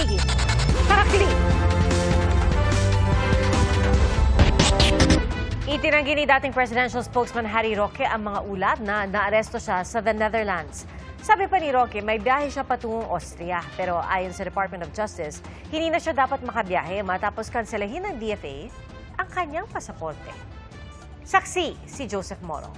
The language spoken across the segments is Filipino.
higit. Tarakili! Itinanggi ni dating presidential spokesman Harry Roque ang mga ulat na naaresto siya sa the Netherlands. Sabi pa ni Roque, may biyahe siya patungong Austria. Pero ayon sa Department of Justice, hindi na siya dapat makabiyahe matapos kanselahin ng DFA ang kanyang pasaporte. Saksi si Joseph Moro.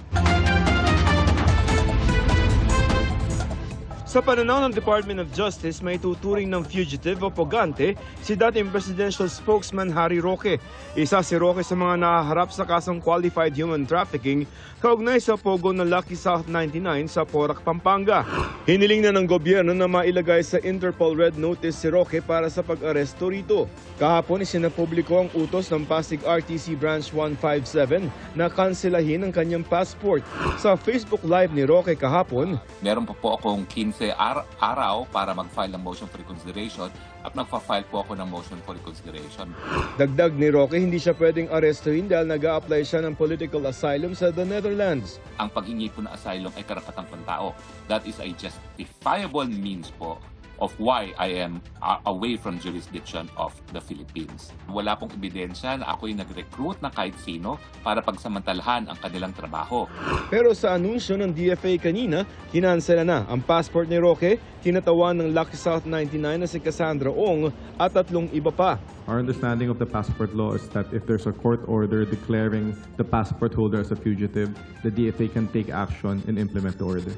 Sa pananaw ng Department of Justice, may tuturing ng fugitive o pogante si dating presidential spokesman Harry Roque. Isa si Roque sa mga nahaharap sa kasong qualified human trafficking kaugnay sa pogo ng Lucky South 99 sa Porac, Pampanga. Hiniling na ng gobyerno na mailagay sa Interpol Red Notice si Roque para sa pag-aresto rito. Kahapon isinapubliko ang utos ng Pasig RTC Branch 157 na kanselahin ang kanyang passport. Sa Facebook Live ni Roque kahapon, meron pa po akong 15 ar- araw para mag-file ng motion for reconsideration at magfa-file po ako ng motion for reconsideration. Dagdag ni Roque, hindi siya pwedeng arestuhin dahil nag apply siya ng political asylum sa the Netherlands. Ang paghingi po ng asylum ay karapatang pantao. That is a justifiable means po of why I am uh, away from jurisdiction of the Philippines. Wala pong ebidensya na ako'y nag-recruit ng kahit sino para pagsamantalahan ang kanilang trabaho. Pero sa anunsyo ng DFA kanina, kinansela na ang passport ni Roque, kinatawan ng Lucky South 99 na si Cassandra Ong at tatlong iba pa. Our understanding of the passport law is that if there's a court order declaring the passport holder as a fugitive, the DFA can take action and implement the order.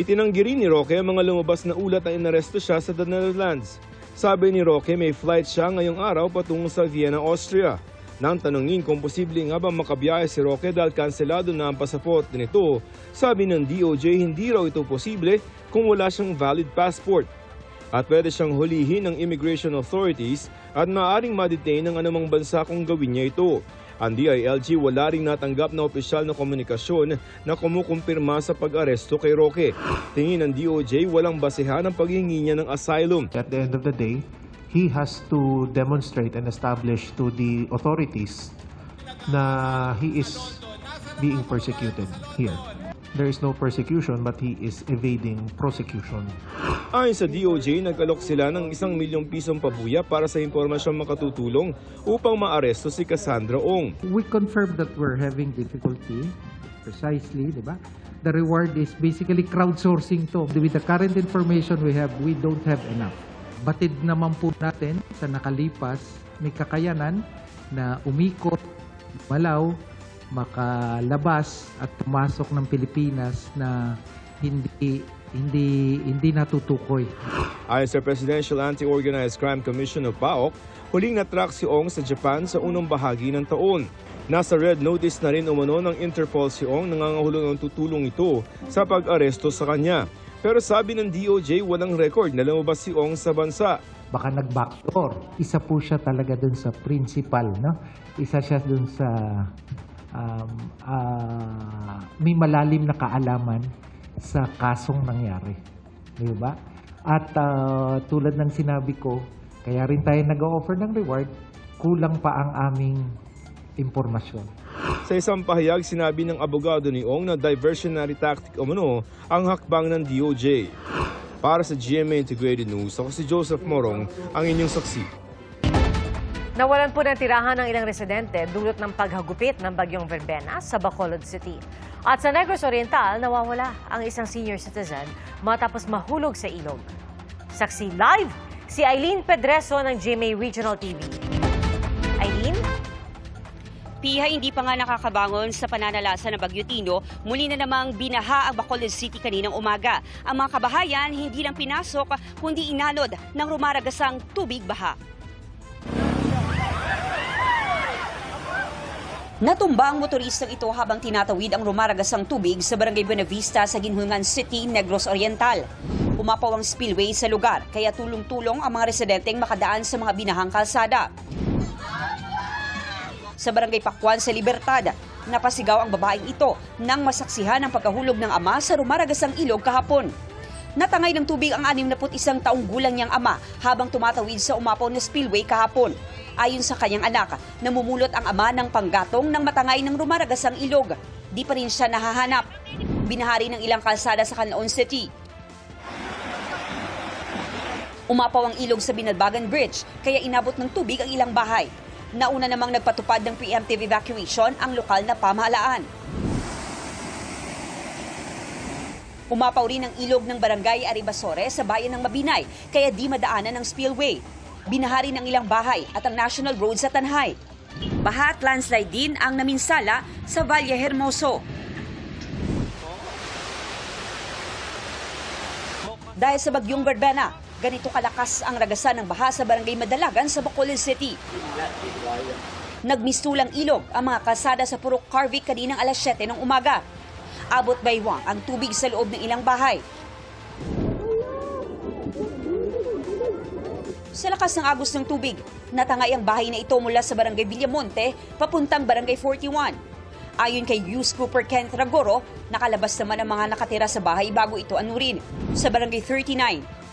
Itinanggi rin ni Roque ang mga lumabas na ulat na inaresto siya sa the Netherlands. Sabi ni Roque may flight siya ngayong araw patungo sa Vienna, Austria. Nang tanungin kung posible nga ba makabiyahe si Roque dahil kanselado na ang pasaporte nito, sabi ng DOJ hindi raw ito posible kung wala siyang valid passport. At pwede siyang hulihin ng immigration authorities at maaaring ma-detain ng anumang bansa kung gawin niya ito. Ang DILG wala ring natanggap na opisyal na komunikasyon na kumukumpirma sa pag-aresto kay Roque. Tingin ng DOJ walang basehan ang paghingi niya ng asylum. At the end of the day, he has to demonstrate and establish to the authorities na he is being persecuted here. There is no persecution but he is evading prosecution. Ayon sa DOJ, nag-alok sila ng isang milyong pisong pabuya para sa impormasyong makatutulong upang maaresto si Cassandra Ong. we confirm that we're having difficulty precisely, di ba? The reward is basically crowdsourcing to. With the current information we have, we don't have enough. Batid naman po natin sa nakalipas, may kakayanan na umikot, malaw, makalabas at pumasok ng Pilipinas na hindi hindi hindi natutukoy. Ayon sa Presidential Anti-Organized Crime Commission o PAOK, huling natrack si Ong sa Japan sa unang bahagi ng taon. Nasa red notice na rin umano ng Interpol si Ong nangangahulugan ng tutulong ito sa pag-aresto sa kanya. Pero sabi ng DOJ walang record na lumabas si Ong sa bansa. baka nag-backdoor. Isa po siya talaga dun sa principal, no? Isa siya dun sa um, ah, may malalim na kaalaman sa kasong nangyari. Di ba? At ah, tulad ng sinabi ko, kaya rin tayo nag-offer ng reward, kulang pa ang aming impormasyon. Sa isang pahayag, sinabi ng abogado ni Ong na diversionary tactic umano ang hakbang ng DOJ. Para sa GMA Integrated News, ako si Joseph Morong, ang inyong saksi. Nawalan po ng tirahan ng ilang residente dulot ng paghagupit ng bagyong Verbena sa Bacolod City. At sa Negros Oriental, nawawala ang isang senior citizen matapos mahulog sa ilog. Saksi live, si Eileen Pedreso ng GMA Regional TV. Eileen? Piha hindi pa nga nakakabangon sa pananalasa ng Bagyo Tino, muli na namang binaha ang Bacolod City kaninang umaga. Ang mga kabahayan hindi lang pinasok kundi inalod ng rumaragasang tubig baha. Natumba ang motoristang ito habang tinatawid ang rumaragasang tubig sa Barangay Buenavista sa Ginhungan City, Negros Oriental. Umapaw ang spillway sa lugar kaya tulong-tulong ang mga residenteng makadaan sa mga binahang kalsada sa barangay Pakwan sa Libertad. Napasigaw ang babaeng ito nang masaksihan ang pagkahulog ng ama sa rumaragasang ilog kahapon. Natangay ng tubig ang 61 taong gulang niyang ama habang tumatawid sa umapaw na spillway kahapon. Ayon sa kanyang anak, namumulot ang ama ng panggatong ng matangay ng rumaragasang ilog. Di pa rin siya nahahanap. Binahari ng ilang kalsada sa Canlaon City. Umapaw ang ilog sa Binalbagan Bridge, kaya inabot ng tubig ang ilang bahay. Nauna namang nagpatupad ng preemptive evacuation ang lokal na pamahalaan. Umapaw rin ang ilog ng barangay Aribasore sa bayan ng Mabinay, kaya di madaanan ng spillway. Binahari ng ilang bahay at ang national road sa Tanhay. Baha at landslide din ang naminsala sa Valle Hermoso. Dahil sa bagyong Verbena, ganito kalakas ang ragasan ng baha sa barangay Madalagan sa Bacolod City. Nagmistulang ilog ang mga kalsada sa Purok Carvic kaninang alas 7 ng umaga. Abot baywang ang tubig sa loob ng ilang bahay. Sa lakas ng agos ng tubig, natangay ang bahay na ito mula sa barangay Villamonte papuntang barangay 41. Ayon kay Hughes Cooper Kenneth Ragoro, nakalabas naman ang mga nakatira sa bahay bago ito anurin. Sa barangay 39,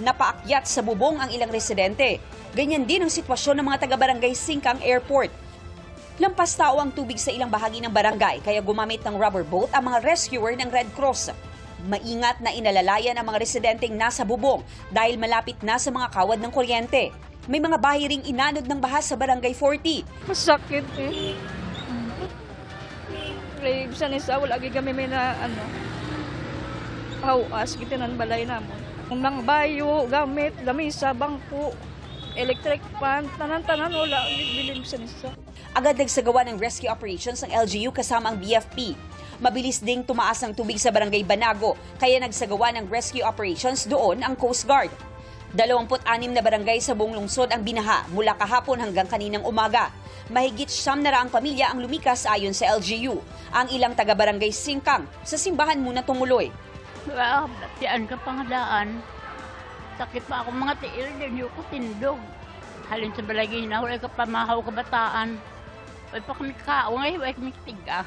napaakyat sa bubong ang ilang residente. Ganyan din ang sitwasyon ng mga taga-barangay Singkang Airport. Lampas tao ang tubig sa ilang bahagi ng barangay kaya gumamit ng rubber boat ang mga rescuer ng Red Cross. Maingat na inalalayan ang mga residenteng nasa bubong dahil malapit na sa mga kawad ng kuryente. May mga bahay ring inanod ng baha sa barangay 40. Masakit eh. Kaya bisan isa, wala gyud kami may na ano. Hawas, gitinan balay namo. Kung nang bayo, gamit, lamisa, bangko, electric fan, tanan-tanan wala bilin bisan isa. Agad nagsagawa ng rescue operations ang LGU kasama ang BFP. Mabilis ding tumaas ang tubig sa barangay Banago, kaya nagsagawa ng rescue operations doon ang Coast Guard. 26 na barangay sa buong lungsod ang binaha mula kahapon hanggang kaninang umaga. Mahigit siyam na raang pamilya ang lumikas ayon sa LGU. Ang ilang taga-barangay Singkang sa simbahan muna tumuloy. Wala, tiyan ka panghalaan. Sakit pa ako mga tiil, din yung ko tindog. Halin sa balagay na, wala ka pamahaw kabataan. Wala pa kami kaaway, wala kami tiga.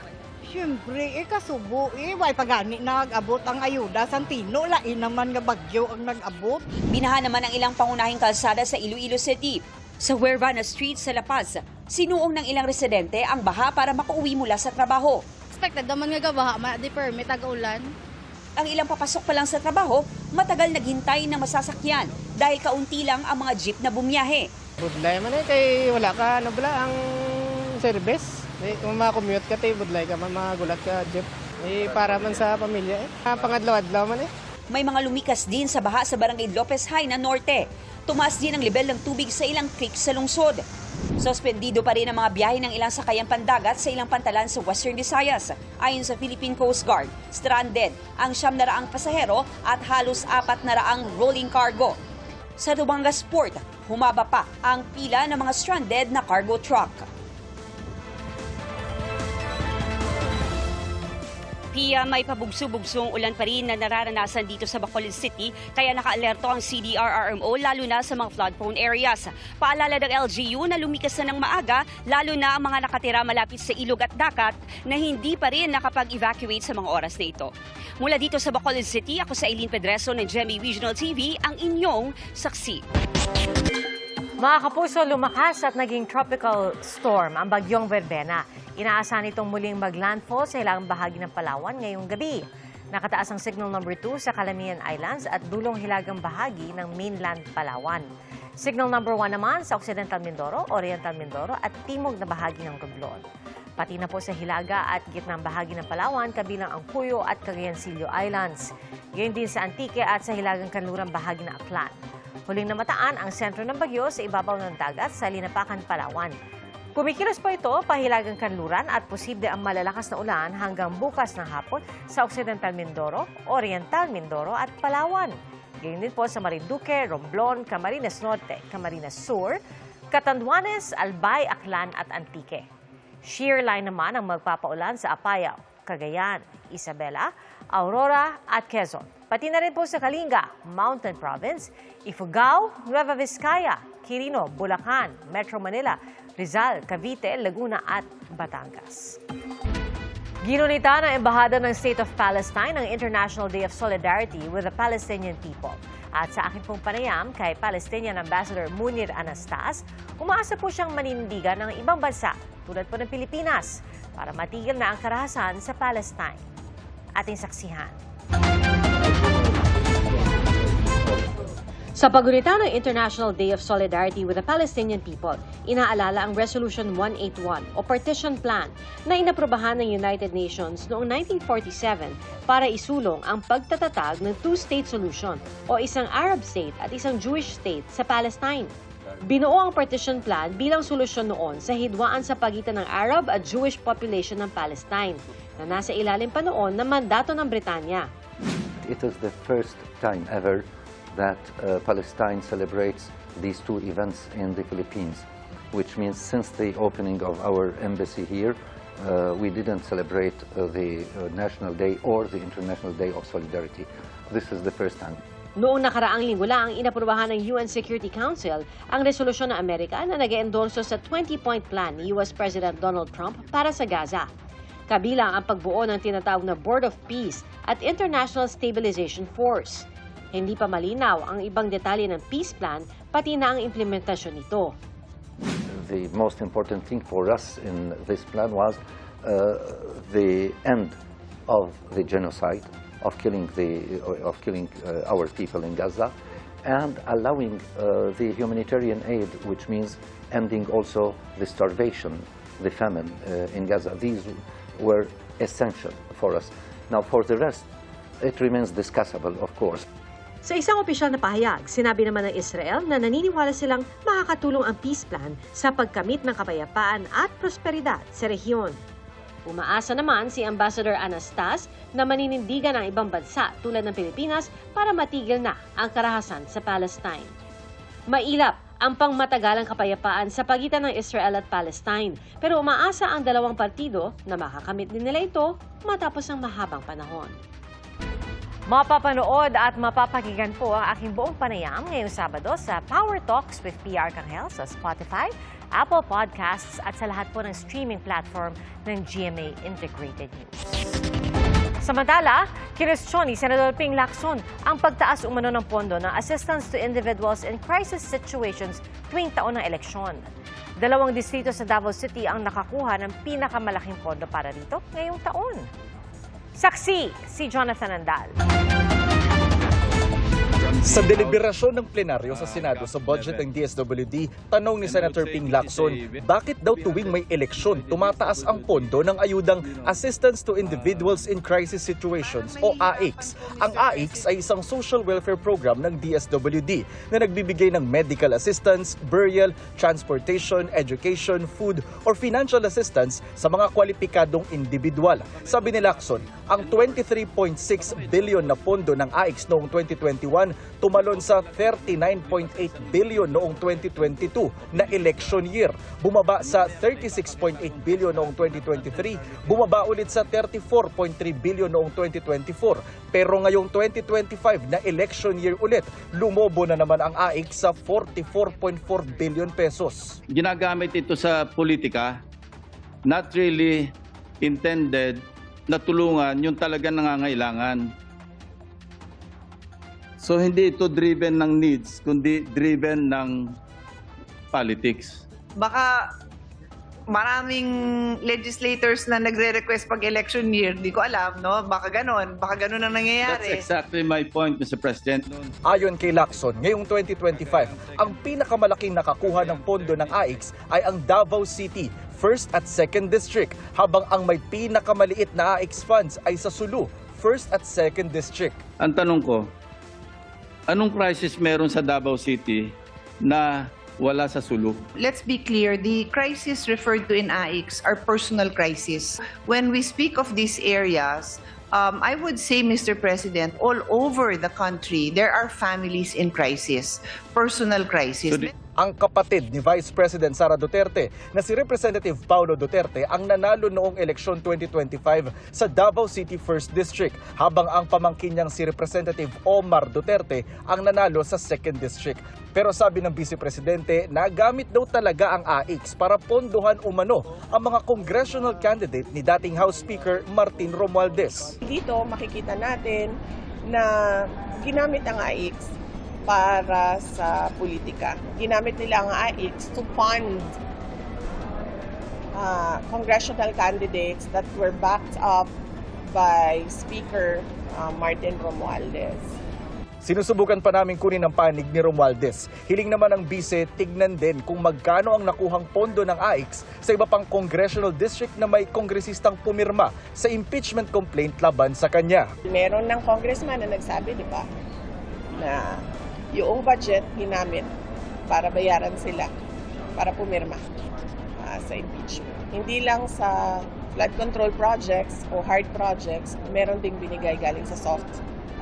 Siyempre, eh, kasubo, eh, way pagani nag-abot ang ayuda. Santino, lain naman nga bagyo ang nag-abot. Binaha naman ang ilang pangunahing kalsada sa Iloilo City. Sa Huervana Street sa La Paz, sinuong ng ilang residente ang baha para makauwi mula sa trabaho. Expected naman nga gabaha, ma di permit tag-ulan. Ang ilang papasok pa lang sa trabaho, matagal naghintay ng masasakyan dahil kaunti lang ang mga jeep na bumiyahe. Man eh, kay wala ka, ano bala, ang service. Eh, kung makakommute ka, tay, budlay ka man, mga gulat ka, jeep. Eh, para man sa pamilya eh. Ah, Pangadlaw-adlaw man eh. May mga lumikas din sa baha sa barangay Lopez High na Norte. Tumaas din ang level ng tubig sa ilang creek sa lungsod. Suspendido pa rin ang mga biyahe ng ilang sakayang pandagat sa ilang pantalan sa Western Visayas. Ayon sa Philippine Coast Guard, stranded ang siyam na raang pasahero at halos apat na raang rolling cargo. Sa Dumangas Port, humaba pa ang pila ng mga stranded na cargo truck. Pia, may pabugso-bugsong ulan pa rin na nararanasan dito sa Bacolod City kaya nakaalerto ang CDRRMO lalo na sa mga flood-prone areas. Paalala ng LGU na lumikas na ng maaga lalo na ang mga nakatira malapit sa ilog at dakat na hindi pa rin nakapag-evacuate sa mga oras na ito. Mula dito sa Bacolod City, ako sa Eileen Pedreso ng GMA Regional TV, ang inyong saksi. Mga kapuso, lumakas at naging tropical storm ang bagyong Verbena. Inaasahan itong muling maglandfall sa ilang bahagi ng Palawan ngayong gabi. Nakataas ang signal number 2 sa Calamian Islands at dulong hilagang bahagi ng mainland Palawan. Signal number 1 naman sa Occidental Mindoro, Oriental Mindoro at timog na bahagi ng Romblon. Pati na po sa hilaga at gitnang bahagi ng Palawan, kabilang ang Puyo at Cagayancillo Islands. Gayon din sa Antique at sa hilagang kanlurang bahagi ng Aklan. Huling namataan ang sentro ng bagyo sa ibabaw ng dagat sa Linapakan, Palawan. Kumikilos pa ito pahilagang kanluran at posible ang malalakas na ulan hanggang bukas ng hapon sa Occidental Mindoro, Oriental Mindoro at Palawan. Ganyan din po sa Marinduque, Romblon, Camarines Norte, Camarines Sur, Catanduanes, Albay, Aklan at Antique. Shear line naman ang magpapaulan sa Apayao, Cagayan, Isabela, Aurora at Quezon. Pati na rin po sa Kalinga, Mountain Province, Ifugao, Nueva Vizcaya, Quirino, Bulacan, Metro Manila, Rizal, Cavite, Laguna at Batangas. Ginunita ng Embahada ng State of Palestine ang International Day of Solidarity with the Palestinian people. At sa akin pong panayam kay Palestinian Ambassador Munir Anastas, umaasa po siyang manindigan ng ibang bansa tulad po ng Pilipinas para matigil na ang karahasan sa Palestine. Ating saksihan. Sa pagunita ng International Day of Solidarity with the Palestinian People, inaalala ang Resolution 181 o Partition Plan na inaprobahan ng United Nations noong 1947 para isulong ang pagtatatag ng two-state solution o isang Arab state at isang Jewish state sa Palestine. Binuo ang partition plan bilang solusyon noon sa hidwaan sa pagitan ng Arab at Jewish population ng Palestine na nasa ilalim pa noon ng mandato ng Britanya. It is the first time ever that uh, Palestine celebrates these two events in the Philippines, which means since the opening of our embassy here, uh, we didn't celebrate uh, the uh, National Day or the International Day of Solidarity. This is the first time. Noong nakaraang linggo lang, inaprubahan ng UN Security Council ang resolusyon ng Amerika na nag-endorso sa 20-point plan ni US President Donald Trump para sa Gaza. Kabilang ang pagbuo ng tinatawag na Board of Peace at International Stabilization Force. Hindi pa malinaw ang ibang detalye ng peace plan, pati na ang implementasyon nito. The most important thing for us in this plan was uh, the end of the genocide, of killing, the, of killing uh, our people in Gaza, and allowing uh, the humanitarian aid, which means ending also the starvation, the famine uh, in Gaza. These were essential for us. Now, for the rest, it remains discussable, of course. Sa isang opisyal na pahayag, sinabi naman ng Israel na naniniwala silang makakatulong ang peace plan sa pagkamit ng kapayapaan at prosperidad sa rehiyon. Umaasa naman si Ambassador Anastas na maninindigan ang ibang bansa tulad ng Pilipinas para matigil na ang karahasan sa Palestine. Mailap ang pangmatagalang kapayapaan sa pagitan ng Israel at Palestine pero umaasa ang dalawang partido na makakamit din nila ito matapos ang mahabang panahon. Mapapanood at mapapakinggan po ang aking buong panayam ngayong Sabado sa Power Talks with PR Kanghel sa Spotify, Apple Podcasts at sa lahat po ng streaming platform ng GMA Integrated News. Samantala, kinestyon ni Senador Ping Lacson ang pagtaas umano ng pondo ng assistance to individuals in crisis situations tuwing taon ng eleksyon. Dalawang distrito sa Davao City ang nakakuha ng pinakamalaking pondo para dito ngayong taon. Saksi si Jonathan Andal. Sa deliberasyon ng plenaryo sa Senado sa budget ng DSWD, tanong ni Senator Ping Lacson, bakit daw tuwing may eleksyon tumataas ang pondo ng ayudang Assistance to Individuals in Crisis Situations o AICS? Ang AICS ay isang social welfare program ng DSWD na nagbibigay ng medical assistance, burial, transportation, education, food, or financial assistance sa mga kwalipikadong individual. Sabi ni Lacson, ang 23.6 billion na pondo ng AICS noong 2021 tumalon sa 39.8 billion noong 2022 na election year. Bumaba sa 36.8 billion noong 2023, bumaba ulit sa 34.3 billion noong 2024. Pero ngayong 2025 na election year ulit, lumobo na naman ang AIC sa 44.4 billion pesos. ginagamit ito sa politika, not really intended na tulungan yung talagang nangangailangan. So hindi ito driven ng needs, kundi driven ng politics. baka maraming legislators na nagre-request pag election year, di ko alam, no? Baka ganon, baka ganon ang That's nangyayari. exactly my point, Mr. President. Ayon kay Lacson, ngayong 2025, ang pinakamalaking nakakuha ng pondo ng AICS ay ang Davao City, 1st at 2nd District, habang ang may pinakamaliit na AICS funds ay sa Sulu, 1st at 2nd District. Ang tanong ko, anong crisis meron sa Davao City na wala sa Sulu? Let's be clear, the crisis referred to in AICS are personal crisis. When we speak of these areas, um, I would say, Mr. President, all over the country, there are families in crisis, personal crisis. So, Ang kapatid ni Vice President Sara Duterte na si Representative Paulo Duterte ang nanalo noong eleksyon 2025 sa Davao City 1st District habang ang pamangkin niyang si Representative Omar Duterte ang nanalo sa 2nd District. Pero sabi ng Vice Presidente, nagamit daw talaga ang AICS para pondohan umano ang mga congressional candidate ni dating House Speaker Martin Romualdez. dito makikita natin na ginamit ang AIX para sa politika. Ginamit nila ang AIX to fund uh, congressional candidates that were backed up by Speaker uh, Martin Romualdez. Sinusubukan pa namin kunin ang panig ni Romualdez. Hiling naman ng bise, tignan din kung magkano ang nakuhang pondo ng AIX sa iba pang congressional district na may kongresistang pumirma sa impeachment complaint laban sa kanya. Meron ng congressman na nagsabi, di ba, na yung budget ginamit para bayaran sila, para pumirma ah, sa impeachment. Hindi lang sa flood control projects o hard projects, meron ding binigay galing sa soft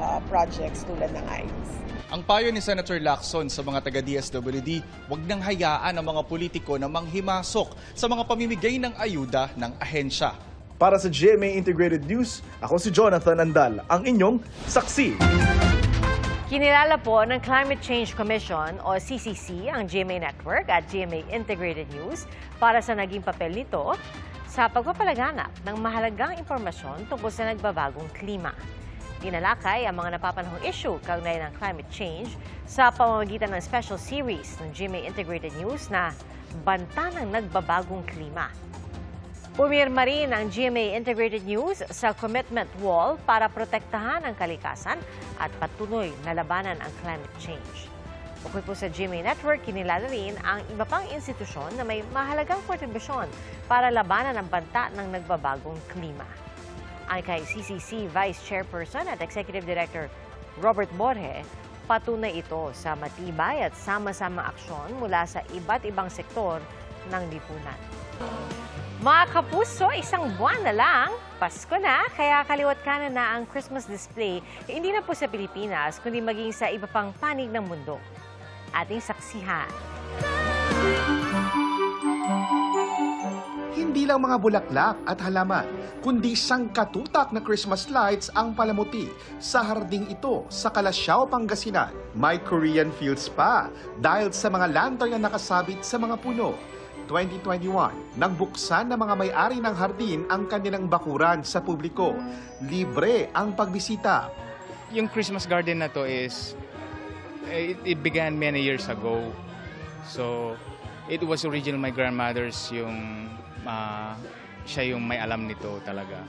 ah, projects tulad ng ICE. Ang payo ni Senator Lacson sa mga taga-DSWD, huwag nang hayaan ang mga politiko na manghimasok sa mga pamimigay ng ayuda ng ahensya. Para sa GMA Integrated News, ako si Jonathan Andal, ang inyong saksi. Kinilala po ng Climate Change Commission o CCC ang GMA Network at GMA Integrated News para sa naging papel nito sa pagpapalaganap ng mahalagang impormasyon tungkol sa nagbabagong klima. Tinalakay ang mga napapanahong issue kaugnay ng climate change sa pamamagitan ng special series ng GMA Integrated News na Banta ng Nagbabagong Klima. Pumirma rin ang GMA Integrated News sa commitment wall para protektahan ang kalikasan at patuloy na labanan ang climate change. Bukod po sa GMA Network, kinilala rin ang iba pang institusyon na may mahalagang kontribusyon para labanan ang banta ng nagbabagong klima. Ang kay CCC Vice Chairperson at Executive Director Robert Borge, patunay ito sa matibay at sama-sama aksyon mula sa iba't ibang sektor ng lipunan. Mga kapuso, isang buwan na lang, Pasko na, kaya kaliwat kanan na ang Christmas display, hindi na po sa Pilipinas, kundi maging sa iba pang panig ng mundo. Ating saksihan. Hindi lang mga bulaklak at halaman, kundi sangkatutak na Christmas lights ang palamuti sa harding ito sa Kalasyaw, Pangasinan. May Korean feels pa dahil sa mga lantern na nakasabit sa mga puno. 2021, nagbuksan ng mga may-ari ng hardin ang kanilang bakuran sa publiko. Libre ang pagbisita. Yung Christmas garden na to is it, it began many years ago. So it was original my grandmother's yung ah, siya yung may alam nito talaga.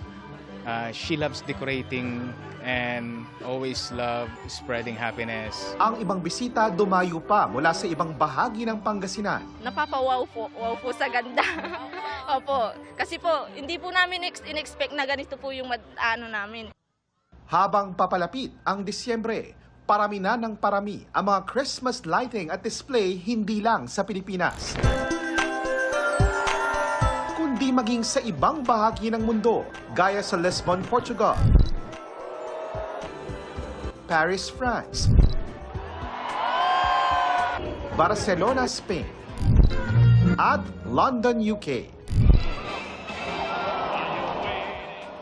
Ah, she loves decorating and always love spreading happiness. Ang ibang bisita dumayo pa mula sa ibang bahagi ng Pangasinan. Napapawaw po, wow po sa ganda. Opo, kasi po, hindi po namin ex- in-expect na ganito po yung mad- ano namin. Habang papalapit ang Disyembre, parami na ng parami ang mga Christmas lighting at display hindi lang sa Pilipinas. Maging sa ibang bahagi ng mundo, gaya sa Lisbon, Portugal, Paris, France, Barcelona, Spain, at London, UK.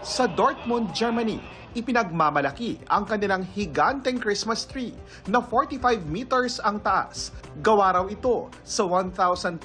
Sa Dortmund, Germany, ipinagmamalaki ang kanilang higanteng Christmas tree na 45 meters ang taas. Gawa raw ito sa 1,200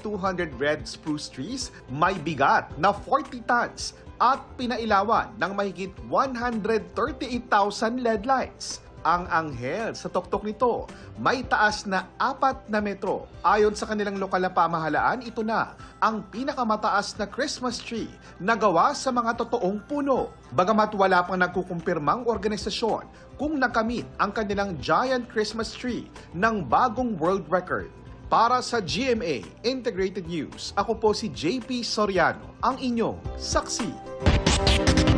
red spruce trees, may bigat na 40 tons at pinailawan ng mahigit 138,000 LED lights. Ang anghel sa tuktok nito may taas na 4 na metro. Ayon sa kanilang lokal na pamahalaan, ito na ang pinakamataas na Christmas tree na gawa sa mga totoong puno. Bagamat wala pang nagkukumpirmang organisasyon kung nakamit ang kanilang giant Christmas tree ng bagong world record. Para sa GMA Integrated News, ako po si JP Soriano, ang inyong saksi.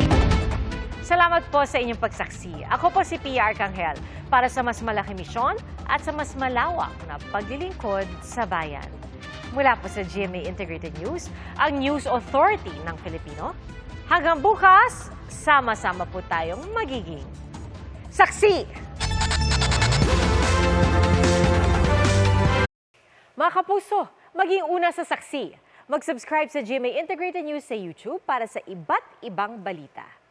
Salamat po sa inyong pagsaksi. Ako po si Pia Arcangel para sa mas malaki misyon at sa mas malawak na paglilingkod sa bayan. Mula po sa GMA Integrated News, ang News Authority ng Filipino. Hanggang bukas, sama-sama po tayong magiging saksi! Mga kapuso, maging una sa saksi. Mag-subscribe sa GMA Integrated News sa YouTube para sa iba't ibang balita.